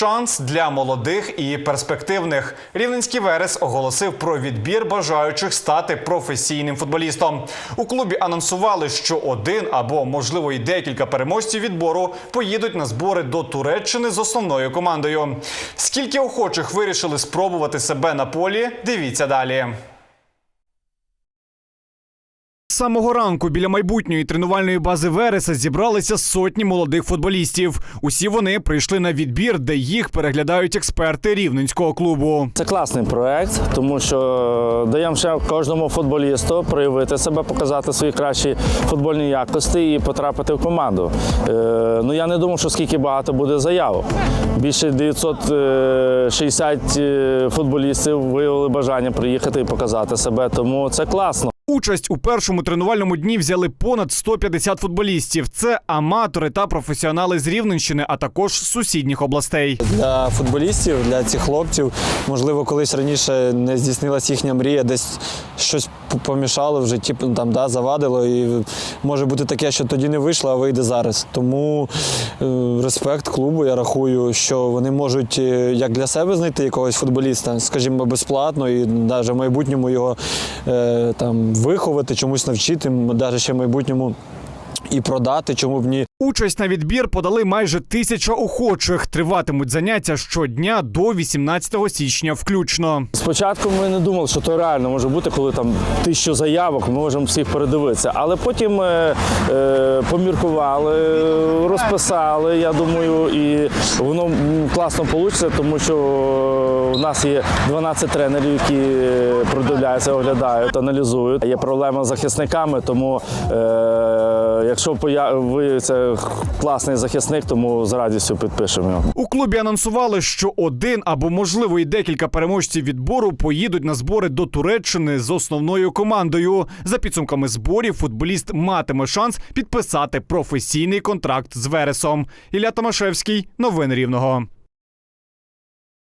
Шанс для молодих і перспективних. Рівненський Верес оголосив про відбір бажаючих стати професійним футболістом. У клубі анонсували, що один або можливо й декілька переможців відбору поїдуть на збори до Туреччини з основною командою. Скільки охочих вирішили спробувати себе на полі? Дивіться далі. З самого ранку біля майбутньої тренувальної бази Вереса зібралися сотні молодих футболістів. Усі вони прийшли на відбір, де їх переглядають експерти рівненського клубу. Це класний проект, тому що даємо ще кожному футболісту проявити себе, показати свої кращі футбольні якості і потрапити в команду. Е, ну я не думав, що скільки багато буде заявок. Більше 960 е, футболістів виявили бажання приїхати і показати себе, тому це класно. Участь у першому тренувальному дні взяли понад 150 футболістів. Це аматори та професіонали з Рівненщини, а також з сусідніх областей. для футболістів, для цих хлопців. Можливо, колись раніше не здійснилась їхня мрія, десь щось помішало в житті, там, да, завадило. І може бути таке, що тоді не вийшло, а вийде зараз. Тому е, респект клубу. Я рахую, що вони можуть е, як для себе знайти якогось футболіста, скажімо, безплатно, і навіть в майбутньому його е, там, виховати, чомусь навчити, навіть ще в майбутньому і продати, чому б ні. Участь на відбір подали майже тисяча охочих. Триватимуть заняття щодня до 18 січня включно. Спочатку ми не думали, що то реально може бути, коли там тисячу заявок, ми можемо всіх передивитися. Але потім е, е, поміркували, розписали, я думаю, і воно класно вийде, тому що у нас є 12 тренерів, які продивляються, оглядають, аналізують. Є проблема з захисниками, тому е, якщо поя- виявиться класний захисник, тому з радістю підпишемо його. У клубі анонсували, що один або можливо і декілька переможців відбору поїдуть на збори до Туреччини з основною командою. За підсумками зборів, футболіст матиме шанс підписати професійний контракт з Вересом. Ілля Томашевський, новини Рівного.